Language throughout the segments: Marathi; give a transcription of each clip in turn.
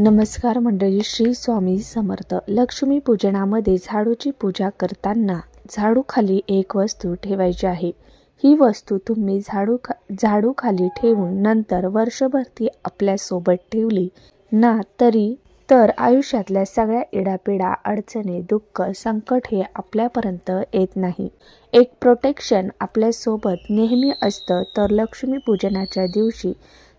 नमस्कार मंडळी श्री स्वामी समर्थ. लक्ष्मी पूजनामध्ये झाडूची पूजा करताना झाडूखाली एक वस्तू ठेवायची आहे. ही वस्तू तुम्ही झाडू खा झाडूखाली ठेवून नंतर वर्षभर ती आपल्यासोबत ठेवली ना तरी तर आयुष्यातल्या सगळ्या इडापिडा अडचणी दुःख संकट हे आपल्यापर्यंत येत नाही. एक प्रोटेक्शन आपल्यासोबत नेहमी असतं. तर लक्ष्मीपूजनाच्या दिवशी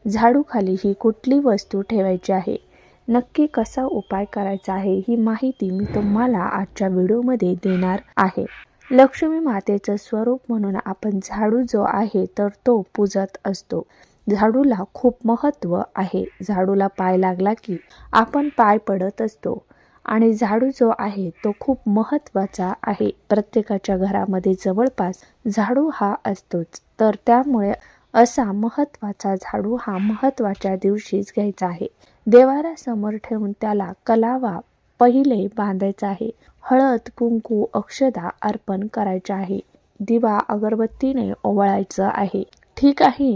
झाडूखाली ही कुठली वस्तू ठेवायची आहे? नक्की कसा उपाय करायचा आहे ही माहिती मी तुम्हाला आजच्या व्हिडिओमध्ये देणार आहे. लक्ष्मी मातेचं स्वरूप म्हणून आपण झाडू जो आहे तर तो पूजत असतो. झाडूला खूप महत्त्व आहे. झाडूला पाय लागला की आपण पाय पडत असतो. आणि झाडू जो आहे तो खूप महत्त्वाचा आहे. प्रत्येकाच्या घरामध्ये जवळपास झाडू हा असतोच. तर त्यामुळे असा महत्त्वाचा झाडू हा महत्त्वाच्या दिवशीच घ्यायचा आहे. देवारासमोर ठेवून त्याला कलावा पहिले बांधायचा आहे. हळद कुंकू अक्षदा अर्पण करायचे आहे. दिवा अगरबत्तीने ओवाळायचं आहे. ठीक आहे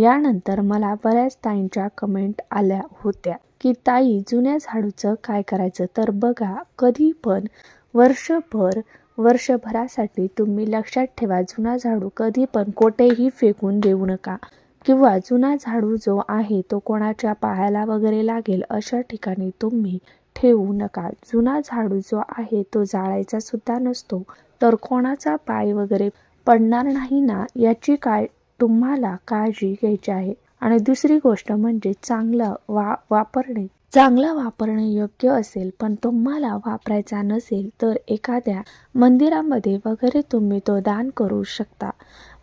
यानंतर मला बऱ्याच ताईंच्या कमेंट आल्या होत्या की ताई जुन्या झाडूचं काय करायचं? तर बघा कधी पण वर्षभर वर्षभरासाठी तुम्ही लक्षात ठेवा जुना झाडू कधी पण कोठेही फेकून देऊ नका. किंवा जुना झाडू जो आहे तो कोणाच्या पायाला वगैरे लागेल अशा ठिकाणी तुम्ही ठेवू नका. जुना झाडू जो आहे तो जाळायचा सुद्धा नसतो. तर कोणाचा पाय वगैरे पडणार नाही ना याची काय तुम्हाला काळजी घ्यायची आहे. आणि दुसरी गोष्ट म्हणजे चांगलं वा वापरणे. चांगला वापरणे योग्य असेल पण तुम्हाला वापरायचा नसेल तर एखाद्या मंदिरामध्ये वगैरे तुम्ही तो दान करू शकता.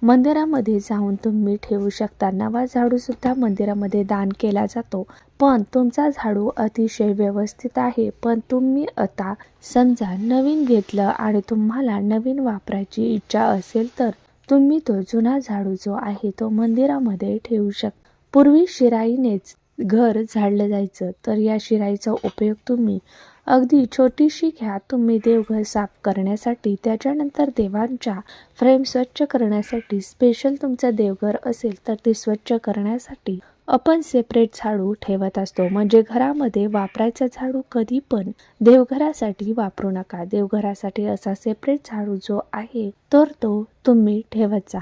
मंदिरामध्ये जाऊन तुम्ही ठेवू शकता. नवा झाडू सुद्धा मंदिरामध्ये दान केला जातो. पण तुमचा झाडू अतिशय व्यवस्थित आहे. पण तुम्ही आता समजा नवीन घेतलं आणि तुम्हाला नवीन वापरायची इच्छा असेल तर तुम्ही तो जुना झाडू जो आहे तो मंदिरामध्ये ठेवू शकता पूर्वी शिराईनेच घर झाडलं जायचं तर या शिराईचा उपयोग तुम्ही अगदी छोटीशी घ्या. तुम्ही देवघर साफ करण्यासाठी त्याच्यानंतर देवांच्या फ्रेम स्वच्छ करण्यासाठी स्पेशल तुमचं देवघर असेल तर ते स्वच्छ करण्यासाठी आपण सेपरेट झाडू ठेवत असतो. म्हणजे घरामध्ये वापरायचा झाडू कधी पण देवघरासाठी वापरू नका. देवघरासाठी असा सेपरेट झाडू जो आहे तर तो तुम्ही ठेवत जा.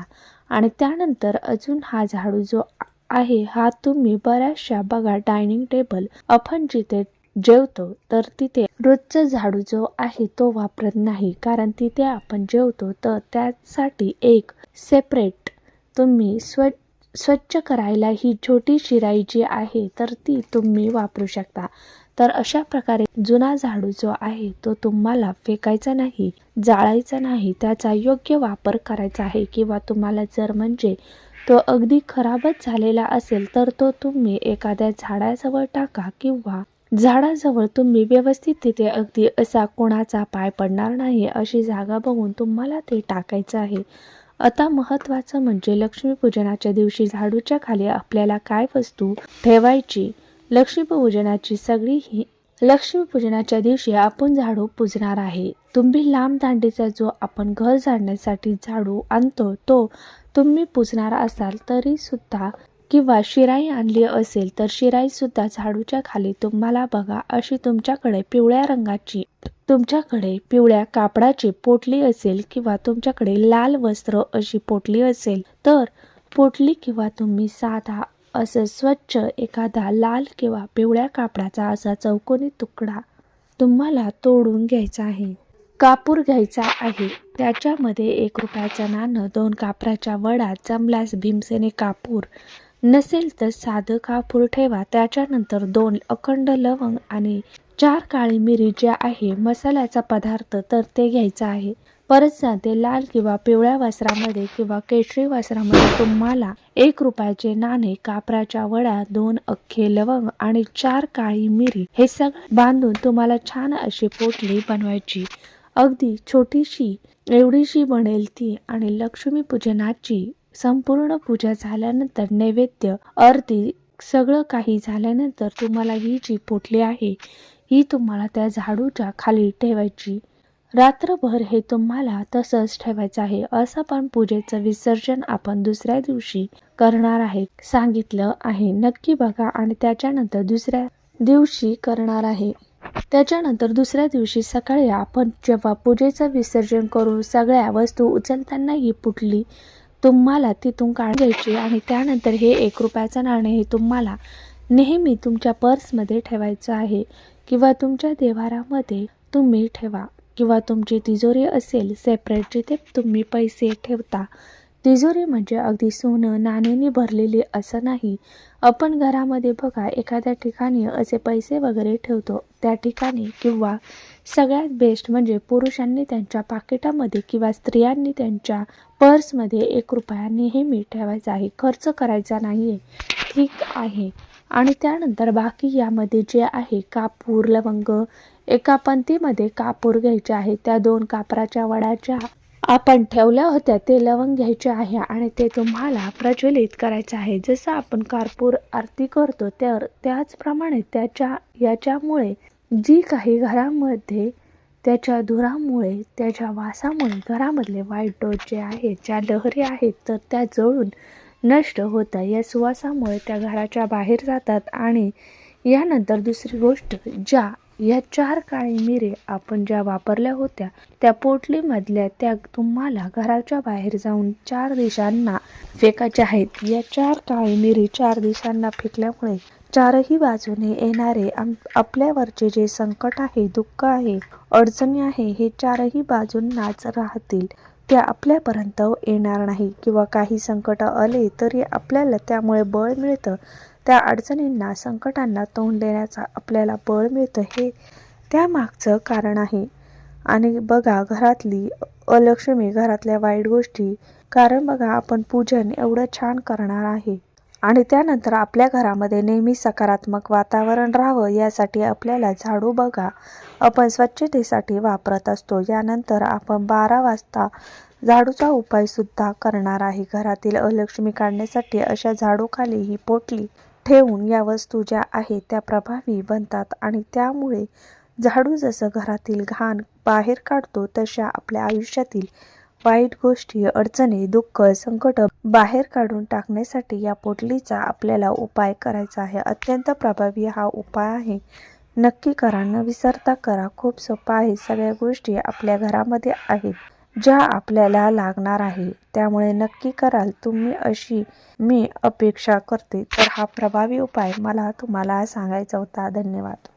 आणि त्यानंतर अजून हा झाडू जो आहे. हा तुम्ही बऱ्याचशा बघा डायनिंग टेबल. आपण जिथे जेवतो तर तिथे रोजचा झाडू जो आहे तो वापरत नाही. कारण तिथे आपण जेवतो तर त्यासाठी एक सेपरेट तुम्ही स्व स्वच्छ करायला ही छोटी शिराई जी आहे तर ती तुम्ही वापरू शकता. तर अशा प्रकारे जुना झाडू जो आहे तो तुम्हाला फेकायचा नाही जाळायचा नाही. त्याचा योग्य वापर करायचा आहे किंवा तुम्हाला जर म्हणजे तो अगदी खराबच झालेला असेल तर तो तुम्ही एखाद्या झाडाजवळ टाका किंवा झाडाजवळ तुम्ही व्यवस्थित तिथे अगदी असा कोणाचा पाय पडणार नाही अशी जागा बघून तुम्हाला ते टाकायचं आहे. आता महत्त्वाचं म्हणजे लक्ष्मीपूजनाच्या दिवशी झाडूच्या खाली आपल्याला काय वस्तू ठेवायची? लक्ष्मीपूजनाची सगळी ही लक्ष्मीपूजनाच्या दिवशी आपण झाडू पुजणार आहे. तुम्ही लांब दांडीचा जो आपण घर झाडण्यासाठी झाडू आणतो तो तुम्ही पुजणार असाल तरी सुद्धा किंवा शिराई आणली असेल तर शिराई सुद्धा झाडूच्या खाली तुम्हाला बघा अशी तुमच्याकडे पिवळ्या रंगाची तुमच्याकडे पिवळ्या कापडाची पोटली असेल किंवा तुमच्याकडे लाल वस्त्र अशी पोटली असेल तर पोटली किंवा तुम्ही साधा असं स्वच्छ एखादा लाल किंवा पिवळ्या कापडाचा असा चौकोनी तुकडा तुम्हाला तोडून घ्यायचा आहे. कापूर घ्यायचा आहे. त्याच्यामध्ये एक रुपयाचं नाणं दोन कापराच्या वडा जमल्यास भीमसेने कापूर. नसेल तर साधं कापूर ठेवा. त्याच्यानंतर दोन अखंड लवंग आणि चार काळी मिरी ज्या आहे मसाल्याचा पदार्थ तर ते घ्यायचं आहे. परत जाते लाल किंवा पिवळ्या वस्त्रामध्ये किंवा केशरी वस्त्रामध्ये तुम्हाला एक रुपयाचे नाणे कापराच्या वड्या दोन अख्खे लवंग आणि चार काळी मिरी हे सगळं बांधून तुम्हाला छान अशी पोटली बनवायची. अगदी छोटीशी एवढीशी बनेल ती आणि लक्ष्मी पूजनाची संपूर्ण पूजा झाल्यानंतर नैवेद्य अर्धी सगळं काही झाल्यानंतर तुम्हाला ही जी पोटली आहे ही तुम्हाला त्या झाडूच्या खाली ठेवायची. रात्रभर हे तुम्हाला तसंच ठेवायचं आहे असं पण पूजेचं विसर्जन आपण दुसऱ्या दिवशी करणार आहे सांगितलं आहे. नक्की बघा आणि त्याच्यानंतर दुसऱ्या दिवशी करणार आहे. त्याच्यानंतर दुसऱ्या दिवशी सकाळी आपण जेव्हा पूजेचं विसर्जन करून सगळ्या वस्तू उचलताना ही पुटली तुम्हाला तिथून काढून घ्यायची आणि त्यानंतर हे एक रुपयाचं नाणे हे तुम्हाला नेहमी तुमच्या पर्समध्ये ठेवायचं आहे किंवा तुमच्या देवारामध्ये तुम्ही ठेवा. किंवा तुमची तिजोरी असेल सेपरेट जिथे तुम्ही पैसे ठेवता. तिजोरी म्हणजे अगदी सोनं नाण्याने भरलेली असं नाही. आपण घरामध्ये बघा एखाद्या ठिकाणी असे पैसे वगैरे ठेवतो. त्या ठिकाणी किंवा सगळ्यात बेस्ट म्हणजे पुरुषांनी त्यांच्या पाकिटामध्ये किंवा स्त्रियांनी त्यांच्या पर्समध्ये एक रुपया नेहमी ठेवायचा आहे. खर्च करायचा नाही आहे ठीक आहे. आणि त्यानंतर बाकी यामध्ये जे आहे कापूर लवंग एका पंतीमध्ये कापूर घ्यायचे आहे. त्या दोन कापराच्या वडाच्या आपण ठेवल्या होत्या ते लवंग घ्यायचे आहे आणि ते तुम्हाला प्रज्वलित करायचं आहे. जसं आपण कर्पूर आरती करतो तर त्याचप्रमाणे त्याच्या याच्यामुळे जी काही घरामध्ये त्याच्या धुरामुळे त्याच्या वासामुळे घरामधले वाईट डोस जे आहेत ज्या लहरी आहेत तर त्या जळून नष्ट होतं. या सुवासामुळे त्या घराच्या बाहेर जातात आणि यानंतर दुसरी गोष्ट ज्या या चार काळी मिरे आपण ज्या वापरल्या होत्या त्या पोटलीमधल्या त्या तुम्हाला घराच्या बाहेर जाऊन चार दिशांना फेकायच्या आहेत. या चार काळी मिरी चार दिशांना फेकल्यामुळे चारही बाजूने येणारे आपल्यावरचे जे संकट आहे दुःख आहे अडचणी आहे हे चारही बाजूंनाच राहतील. त्या आपल्यापर्यंत येणार नाही किंवा काही संकट आले तरी आपल्याला त्यामुळे बळ मिळतं. त्या अडचणींना संकटांना तोंड देण्याचा आपल्याला बळ मिळतं हे त्यामागचं कारण आहे. आणि बघा घरातली अलक्ष्मी घरातल्या वाईट गोष्टी. कारण बघा आपण पूजन एवढं छान करणार आहे. आणि त्यानंतर आपल्या घरामध्ये नेहमी सकारात्मक वातावरण राहावं यासाठी आपल्याला झाडू बघा आपण स्वच्छतेसाठी वापरत असतो. यानंतर आपण बारा वाजता झाडूचा उपाय सुद्धा करणार आहे. घरातील अलक्ष्मी काढण्यासाठी अशा झाडूखाली ही पोटली ठेवून या वस्तू ज्या आहेत त्या प्रभावी बनतात आणि त्यामुळे झाडू जसं घरातील घाण बाहेर काढतो तशा आपल्या आयुष्यातील वाईट गोष्टी अडचणी दुःख संकट बाहेर काढून टाकण्यासाठी या पोटलीचा आपल्याला उपाय करायचा आहे. अत्यंत प्रभावी हा उपाय आहे. नक्की करा न विसरता करा. खूप सोपा आहे. सगळ्या गोष्टी आपल्या घरामध्ये आहेत. ज्या आपल्याला लागणार आहे त्यामुळे नक्की कराल. तुम्ही अशी मी अपेक्षा करते. तर हा प्रभावी उपाय मला तुम्हाला सांगायचा होता. धन्यवाद.